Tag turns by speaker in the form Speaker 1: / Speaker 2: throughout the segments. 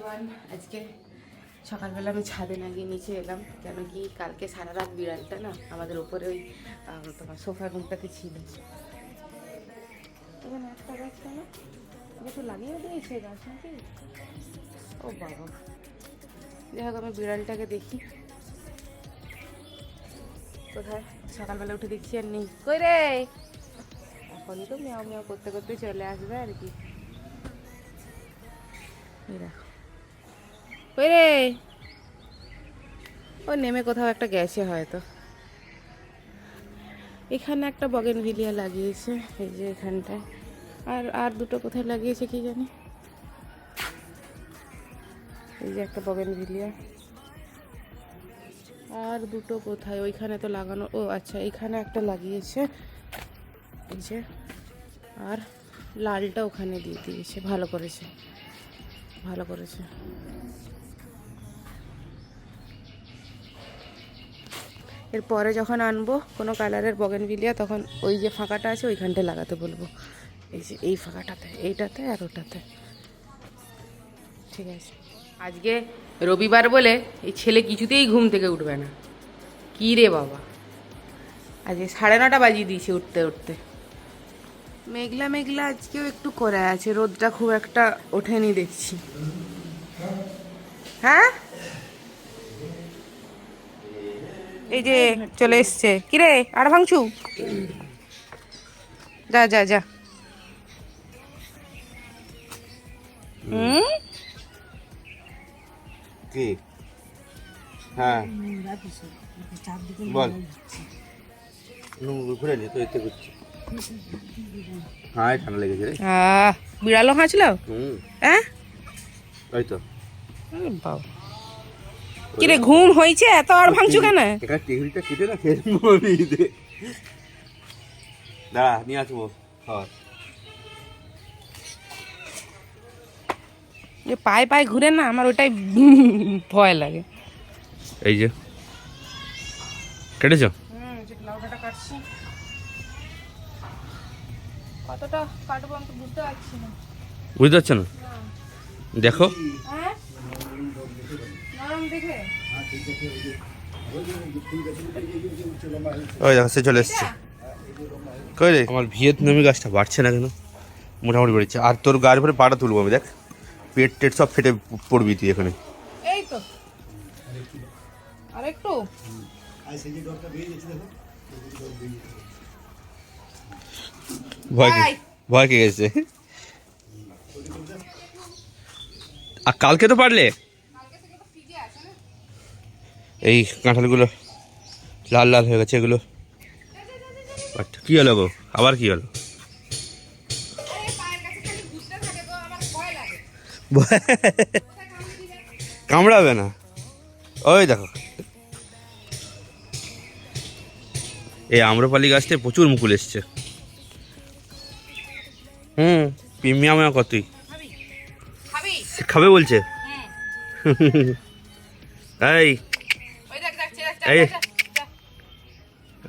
Speaker 1: Everyone আজকে সকালবেলা আমি ছাদে না গিয়ে নিচে এলাম। কেন কি কালকে সারা রাত বিড়ালটা না আমাদের ওপরে ওই তোমার সোফা রুমটাতে ছিল। এখানে একটা গাছ কেন? তো লাগিয়ে দিয়েছে গাছ নাকি? ও বাবা। যাই হোক আমি বিড়ালটাকে দেখি। কোথায়? সকালবেলা উঠে দেখছি আর নেই। কই রে? এখন তো মেয়াও মেয়াও করতে করতে চলে আসবে আর কি। দেখো। রে। ও নেমে কোথাও একটা গেছে হয়তো। এখানে একটা বগেন ভিলিয়া লাগিয়েছে, এই যে এখানটায়। আর আর দুটো কোথায় লাগিয়েছে কি জানি? এই যে একটা বগেন ভিলিয়া আর দুটো কোথায়? ওইখানে তো লাগানো, ও আচ্ছা এখানে একটা লাগিয়েছে। এই যে, আর লালটা ওখানে দিয়ে দিয়েছে, ভালো করেছে। ভালো করেছে। এরপরে যখন আনব, কোনো কালারের বগেনভিলিয়া, তখন ওই যে ফাঁকাটা আছে, ওইখানটায় লাগাতে বলব। এই যে, এই ফাঁকাটাতে, এইটাতে আর ওটাতে। ঠিক আছে। আজকে রবিবার বলে এই ছেলে কিছুতেই ঘুম থেকে উঠবে না। কী রে বাবা? আজকে সাড়ে নটা বাজিয়ে দিয়েছে উঠতে উঠতে। মেঘলা মেঘলা আজকেও একটু করে আছে। রোদটা খুব একটা ওঠেনি দেখছি। হ্যাঁ? এই যে চলে এসছে। কিরে আর ভাঙছু যা যা যা। হুম?
Speaker 2: কি? হ্যাঁ। বল। ঘুরে নি তো এতে করছি হ্যাঁ ঠান্ডা লেগেছে রে।
Speaker 1: আহ বিড়ালও হাঁচলো
Speaker 2: হুম।
Speaker 1: হ্যাঁ?
Speaker 2: ওই তো।
Speaker 1: বাবা। কিরে ঘুম হয়েছে? এত আর ভাঙছু কেন?
Speaker 2: এখানে টেবিলটা কেটে না ফের মরি দে। দাঁড়া নিয়ে আসব খাবার।
Speaker 1: যে পায়ে পায়ে ঘুরে না আমার ওটাই ভয় লাগে।
Speaker 2: এই যে। কেটেছ?
Speaker 1: হুম লাউডাটা কাটছি। কতটা কাটবো আমি তো বুঝতে পারছি না।
Speaker 2: বুঝতে পারছ না। দেখো।
Speaker 1: হ্যাঁ?
Speaker 2: ওই দেখো সে চলে এসছে। কই রে? আমার ভিয়েতনামি গাছটা বাড়ছে না কেন? মোটামুটি বেড়েছে। আর তোর গায়ের উপরে পাটা তুলবো আমি দেখ। পেট টেট সব ফেটে পড়বি তুই এখানে।
Speaker 1: এই তো। আর একটু
Speaker 2: ভয় কে ভয় কে গেছে? আর কালকে তো পারলে? এই কাঁঠালগুলো লাল লাল হয়ে গেছে এগুলো। আচ্ছা কী হলো গো? আবার কি হলো? কামড়াবে না। ওই দেখো। এই আম্রপালি গাছটায় প্রচুর মুকুল এসছে। হুম প্রিমিয়াম কতই সে খাবে বলছে? এই
Speaker 1: ওই দেখ দেখ চেয়ে দেখ,
Speaker 2: এই।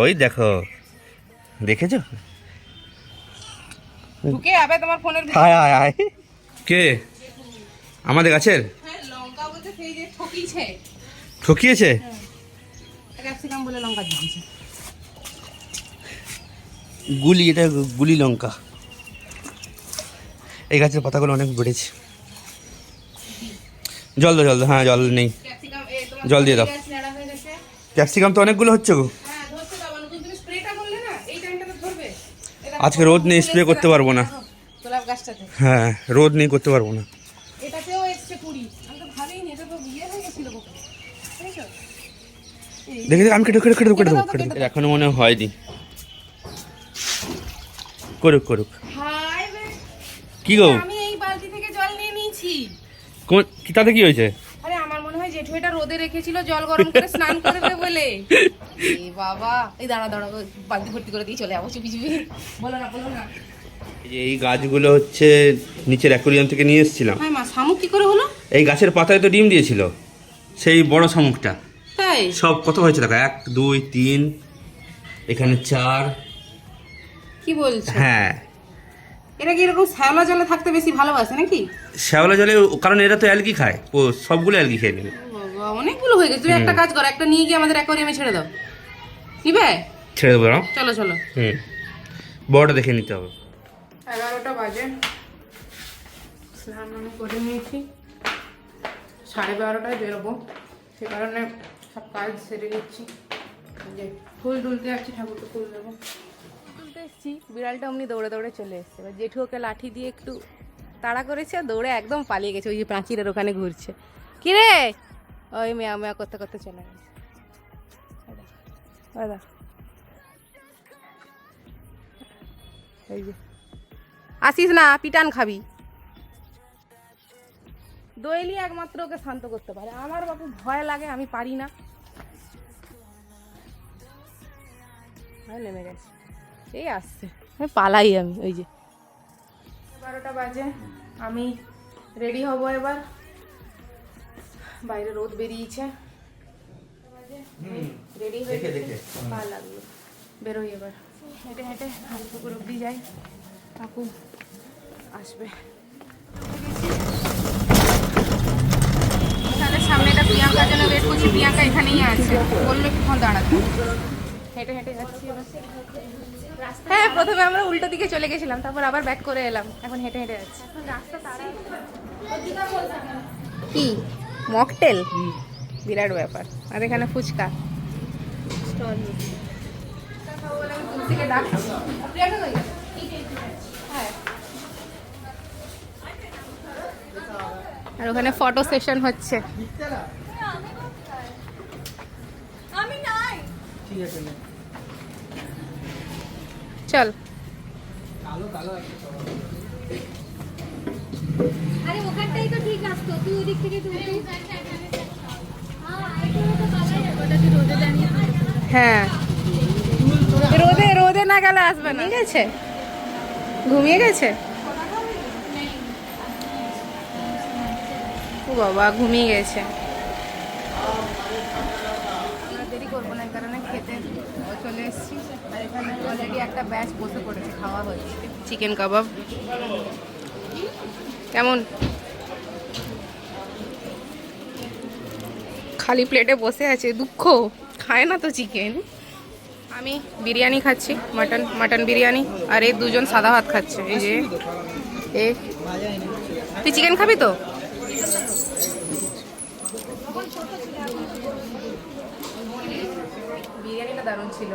Speaker 2: ওই দেখো। দেখেছ?
Speaker 1: ঢুকে যাবে তোমার ফোনের
Speaker 2: হায় হায় হায়। কে? আমাদের গাছের?
Speaker 1: হ্যাঁ লঙ্কা বলতে সেই যে ঠকিছে
Speaker 2: ঠকিয়েছে?
Speaker 1: ক্যাপসিকাম বলে লঙ্কা দিয়েছে।
Speaker 2: গুলি এটা গুলি লঙ্কা। এই গাছের পাতাগুলো অনেক বেড়েছে। জল দাও জল দাও হ্যাঁ জল নেই। জল দিয়ে দাও।
Speaker 1: হয়ে
Speaker 2: ক্যাপসিকাম তো অনেকগুলো হচ্ছে গো।
Speaker 1: হ্যাঁ ধরতে দাও নতুন তুমি স্প্রেটা করলে না এই টাইমটাতে ধরবে। এ দেখো,
Speaker 2: আজকে রোদ নেই,
Speaker 1: স্প্রে
Speaker 2: করতে পারব না।
Speaker 1: গাছটাতে।
Speaker 2: হ্যাঁ রোদ নেই করতে পারব না।
Speaker 1: হয়ে? এই,
Speaker 2: দেখে আমি কেটে কেটে কেটে কেটে দেবো
Speaker 1: কেটে
Speaker 2: কেটে দেবো। এখনও মনে হয় হয়নি। করুক করুক।
Speaker 1: হায়
Speaker 2: কি গো?
Speaker 1: আমি এই বালতি থেকে জল নিয়ে নিয়েছি।
Speaker 2: কোন তাতে কি হয়েছে?
Speaker 1: রেখেছিল জল গরম করে স্নান করবে বলে। এ বাবা এই দাঁড়া দাঁড়া বালতি ভর্তি করে দিয়ে চলে যাব চুপি চুপি। বলো না বলো না।
Speaker 2: এই গাছগুলো হচ্ছে নিচের অ্যাকোরিয়াম থেকে নিয়ে এসেছিলাম।
Speaker 1: হ্যাঁ মা শামুক কি করে হলো?
Speaker 2: এই গাছের পাতায় তো ডিম দিয়েছিল সেই বড় শামুকটা।
Speaker 1: তাই?
Speaker 2: সব কত হয়েছে দেখো এক দুই তিন এখানে চার।
Speaker 1: কি বলছো?
Speaker 2: হ্যাঁ।
Speaker 1: এটা কি এরকম শ্যাওলা জলে থাকতে বেশি ভালোবাসে নাকি?
Speaker 2: শ্যাওলা জলে কারণ এরা তো অ্যালগি খায় ও সবগুলো অ্যালগি খেয়ে নেবে।
Speaker 1: বাবা, অনেকগুলো হয়ে গেছে। তুমি একটা কাজ করো একটা নিয়ে গিয়ে আমাদের অ্যাকোয়ারিয়ামে ছেড়ে দাও। নিবে?
Speaker 2: ছেড়ে দেবো
Speaker 1: চলো চলো।
Speaker 2: হুম। বড়টা দেখে নিতে হবে।
Speaker 1: এগারোটা বাজে। স্নান আমি করে নিয়েছি। সাড়ে বারোটায় বেরোবো। সে কারণে সব কাজ সেরে নিচ্ছি। যে ফুল তুলতে যাচ্ছি ঠাকুরকে ফুল দেবো। তুলতে এসেছি। বিড়ালটা অমনি দৌড়ে দৌড়ে চলে এসছে। এবার জেঠু ওকে লাঠি দিয়ে একটু তাড়া করেছে আর দৌড়ে একদম পালিয়ে গেছে। ওই যে প্রাচীরের ওখানে ঘুরছে। কি রে ওই মেয়া মেয়া করতে করতে চলে গেছে। এই যে। আসিস না, পিটান খাবি। দোয়েলি একমাত্র ওকে শান্ত করতে পারে। আমার বাপু ভয় লাগে, আমি পারি না। নেমে গেছে। এই আসছে। পালাই আমি, ওই যে। বারোটা বাজে, আমি রেডি হব এবার। বাইরে রোদ বেরিয়েছে। রেডি হয়ে
Speaker 2: দেখে, দেখে।
Speaker 1: পা লাগল। বেরোই এবার। হেঁটে হেঁটে পুকুর অব্দি যাই। কাকু আসবে। এখানে সামনেটা প্রিয়াঙ্কার জন্য ওয়েট করছি প্রিয়াঙ্কা এখানেই আছে। বলল দাঁড়াতে। হেঁটে হেঁটে যাচ্ছি হ্যাঁ প্রথমে আমরা উল্টো দিকে চলে গেছিলাম তারপর আবার ব্যাক করে এলাম। এখন হেঁটে হেঁটে যাচ্ছি। কি? মকটেল? বিরাট ব্যাপার। আর এখানে ফুচকা। আর ওখানে ফটো সেশন হচ্ছে। চল।
Speaker 3: আরে ওখানটাই তো ঠিক আসতো তুই ওদিক থেকে তুই
Speaker 1: হ্যাঁ রোদে রোদে না গেলে আসবে না। ঠিক আছে ঘুমিয়ে গেছে? ও বাবা ঘুমিয়ে গেছে। আমরা দেরি করব না এই কারণে খেতে চলে এসেছি। আর এখানে অলরেডি একটা ব্যাচ বসে পড়েছে খাওয়া হচ্ছে। চিকেন কাবাব কেমন? খালি প্লেটে বসে আছে, দুঃখ। খায় না তো চিকেন আমি বিরিয়ানি খাচ্ছি মাটন মাটন বিরিয়ানি, আর এই দুজন সাদা ভাত খাচ্ছে, এই যে, এ। তুই চিকেন খাবি তো? বিরিয়ানিটা দারুণ ছিল।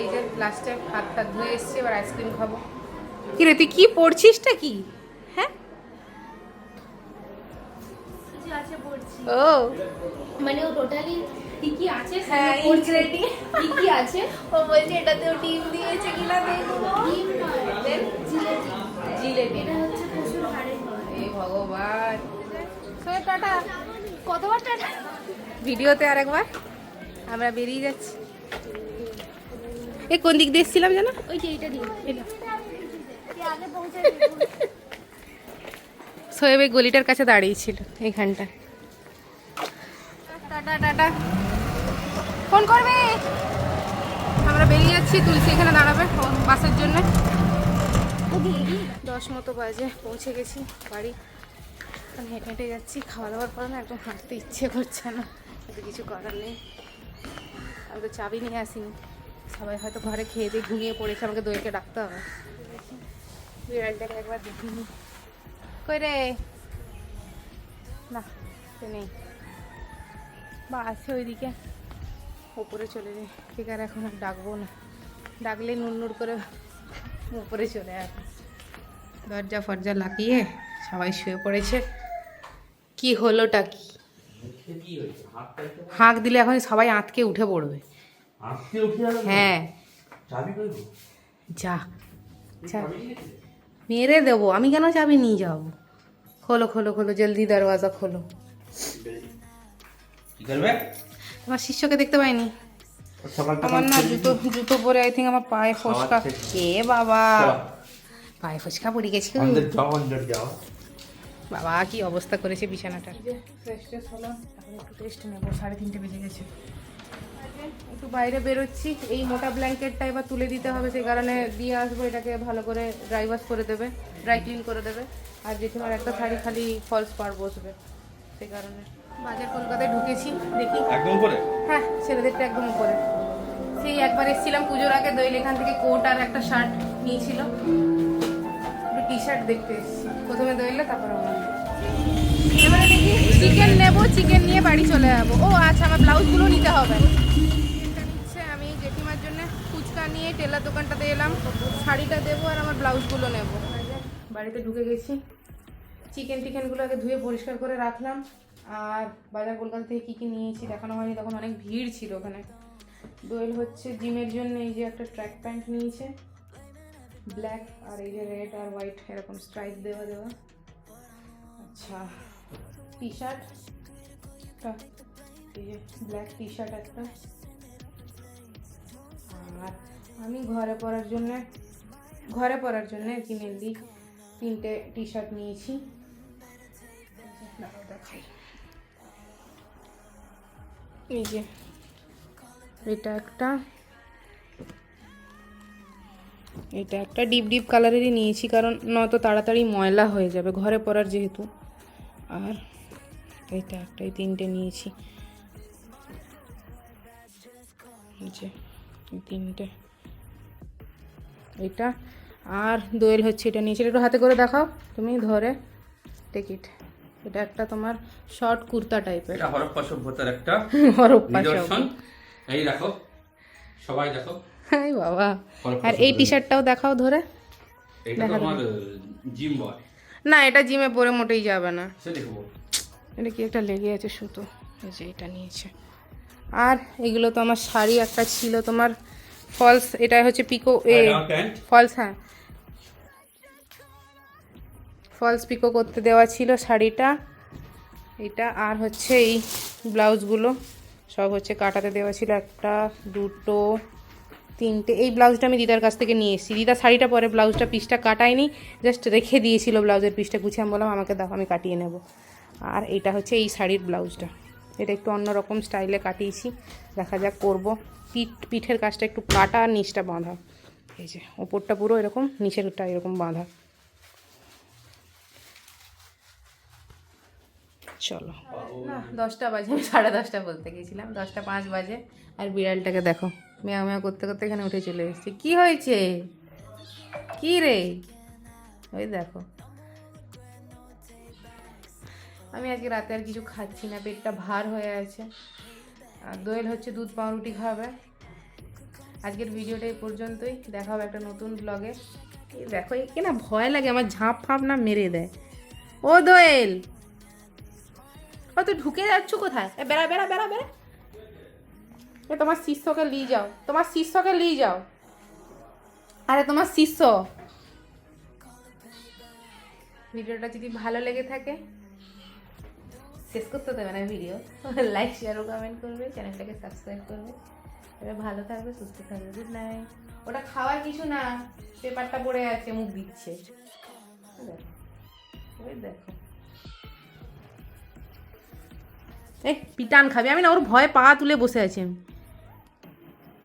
Speaker 1: এই যে লাস্টে হাত ধুয়ে এসছি, এবার আইসক্রিম খাব। কি রে তুই কি পড়ছিসটা কি? ও।
Speaker 3: মানে ও টোটালি কি কি আছে
Speaker 1: হ্যাঁ,
Speaker 3: কি কি আছে? ও বলছে এটাতেও ডিম দিয়েছে কিনা দেখব। ডিম নয় এটা হচ্ছে
Speaker 1: ভগবান। টাটা।
Speaker 3: কতবার টাটা?
Speaker 1: ভিডিওতে আরেকবার। আমরা বেরিয়ে যাচ্ছি। এ কোন দিক দিয়ে এসেছিলাম জানো
Speaker 3: ওই যে এইটা
Speaker 1: এলো।
Speaker 3: তুই আগে পৌঁছে
Speaker 1: সোয়েব এই গলিটার কাছে দাঁড়িয়েছিল, এইখানটা। টাটা টাটা ফোন করবে? আমরা বেরিয়ে যাচ্ছি, তুলসী এখানে দাঁড়াবে বাসের জন্য। দশ মতো বাজে, পৌঁছে গেছি বাড়ি। আমি হেঁটে হেঁটে যাচ্ছি, খাওয়া দাওয়ার পর না একদম হাঁটতে ইচ্ছে করছে না, কিন্তু কিছু করার নেই। আমি তো চাবি নিয়ে আসিনি। সবাই হয়তো ঘরে খেয়ে দিয়ে ঘুমিয়ে পড়েছে, আমাকে দইকে ডাকতে হবে। বিড়ালটাকে একবার দেখিনি। কই রে না নেই। বা আছে ওইদিকে। ওপরে চলে যাই। ঠিক আর এখন ডাকবো না। ডাকলে নুন নুর করে উপরে চলে আসে দরজা ফরজা লাগিয়ে সবাই শুয়ে পড়েছে। কি হলোটা কি? হাঁক দিলে এখন সবাই আঁতকে উঠে পড়বে। হ্যাঁ। যা যা মেরে দেবো। আমি কেন চাবি নিয়ে যাব? খোলো খোলো খোলো জলদি দরওয়াজা খোলো।
Speaker 2: কি
Speaker 1: তোমার শিষ্যকে দেখতে পাইনি? আমার না জুতো জুতো পরে আই থিঙ্ক আমার পায়ে ফসকা। এ বাবা। পায়ে ফসকা পড়ে গেছে। বাবা কি অবস্থা করেছে বিছানাটার। ফ্রেশ ট্রেশ হলো। এখন একটু টেস্ট নেব। সাড়ে তিনটে বেজে গেছে। একটু বাইরে বেরোচ্ছি। এই মোটা ব্ল্যাঙ্কেটটা এবার তুলে দিতে হবে সেই কারণে দিয়ে আসব এটাকে ভালো করে ড্রাই ওয়াশ করে দেবে ড্রাই ক্লিন করে দেবে। আর জেঠিমার একটা শাড়ি খালি ফলস পার বসবে সেই কারণে। বাজার কলকাতায় ঢুকেছি দেখি।
Speaker 2: একদম করে
Speaker 1: হ্যাঁ ছেলেদেরটা একদম উপরে। সেই একবার এসেছিলাম পুজোর আগে দইল এখান থেকে কোট আর একটা শার্ট নিয়েছিল। একটু টি শার্ট দেখতে এসেছি। প্রথমে দইলে তারপর আমার এবারে দেখি চিকেন নেব চিকেন নিয়ে বাড়ি চলে যাব। ও আচ্ছা আমার ব্লাউজগুলো নিতে হবে। আমি, জেঠিমার জন্য ফুচকা নিয়ে টেলার দোকানটাতে এলাম। শাড়িটা দেবো আর আমার ব্লাউজগুলো নেব। বাড়িতে ঢুকে গেছি। চিকেন টিকেনগুলো আগে ধুয়ে পরিষ্কার করে রাখলাম। আর বাজার কলকাতা থেকে কী কী নিয়েছি দেখানো হয়নি, তখন অনেক ভিড় ছিল ওখানে। দোয়েল হচ্ছে জিমের জন্য এই যে একটা ট্র্যাক প্যান্ট নিয়েছে। ব্ল্যাক আর এই যে রেড আর হোয়াইট এরকম স্ট্রাইপ দেওয়া দেওয়া। আচ্ছা। T shirt black T shirt একটা আর আমি ঘরে পরার জন্য ঘরে পরার জন্য আর কি মেনলি তিনটে টি শার্ট নিয়েছি এই যে এটা একটা এটা একটা ডিপ ডিপ কালারেরই নিয়েছি, কারণ নয়তো তাড়াতাড়ি ময়লা হয়ে যাবে, ঘরে পরার যেহেতু। আর এটা একটা এই তিনটে নিয়েছি। যে তিনটে। এটা আর দোয়েল হচ্ছে এটা নিয়েছি। একটু হাতে করে দেখাও তুমি ধরে টিকিট এটা একটা তোমার শর্ট কুর্তা টাইপের
Speaker 4: এটা হরপ্পা সভ্যতার একটা
Speaker 1: হরপ্পা
Speaker 4: নিদর্শন। এই দেখো সবাই দেখো।
Speaker 1: হাই বাবা। আর এই টি শার্টটাও দেখাও ধরে।
Speaker 4: এটা তোমার জিম বয়।
Speaker 1: না এটা জিমে পরে মোটেই যাবে না।
Speaker 4: সে দেখব
Speaker 1: এটা কি একটা লেগে আছে সুতো? এই যে এটা নিয়েছে। আর এগুলো তো আমার শাড়ি একটা ছিল তোমার ফলস এটা হচ্ছে পিকো এ ফলস হ্যাঁ। ফলস পিকো করতে দেওয়া ছিল শাড়িটা। এটা আর হচ্ছে এই ব্লাউজগুলো সব হচ্ছে কাটাতে দেওয়া ছিল একটা দুটো তিনটে। এই ব্লাউজটা আমি দিদার কাছ থেকে নিয়ে এসেছি। দিদা শাড়িটা পরে ব্লাউজটা পিসটা কাটায়নি জাস্ট রেখে দিয়েছিল ব্লাউজের পিসটা গুছিয়ে আমি বললাম আমাকে দাও আমি কাটিয়ে নেব। আর এটা হচ্ছে এই শাড়ির ব্লাউজটা। এটা একটু অন্যরকম স্টাইলে কাটিয়েছি। দেখা যাক করব। পিঠ, পিঠের কাজটা একটু কাটা আর নিচটা বাঁধা। এই যে, ওপরটা পুরো এরকম নিচেরটা এরকম বাঁধা। চলো। না, দশটা বাজে, আমি সাড়ে দশটা বলতে গেছিলাম। দশটা পাঁচ বাজে। আর বিড়ালটাকে দেখো মেয়া মেয়া করতে করতে এখানে উঠে চলে এসেছি। কি হয়েছে? কি রে? ওই দেখো। আমি আজকে রাতে আর কিছু খাচ্ছি না, পেটটা ভার হয়ে আছে। আর দোয়েল হচ্ছে দুধ পাউরুটি খাবে। আজকের ভিডিওটা এই পর্যন্তই। দেখা হবে একটা নতুন ব্লগে দেখো একে না ভয় লাগে, আমার ঝাঁপ ফাঁপ না মেরে দেয়। ও দোয়েল! ও, তুই ঢুকে যাচ্ছ কোথায়? এ, বেড়া বেড়া বেড়া বেড়া। এ, তোমার শিষ্যকে নিয়ে যাও। তোমার শিষ্যকে নিয়ে যাও। আরে, তোমার শিষ্য। ভিডিওটা যদি ভালো লেগে থাকে শেষ করতে দেবে না ভিডিও লাইক শেয়ার ও কমেন্ট করবে চ্যানেলটাকে সাবস্ক্রাইব করবে। তবে ভালো থাকবে, সুস্থ থাকবে। গুড নাইট ওটা খাওয়ার কিছু না, পেপারটা পড়ে আছে, মুখ দিচ্ছে। দেখো। এ পিটান খাবে। আমি না ওর ভয় পা তুলে বসে আছি আমি।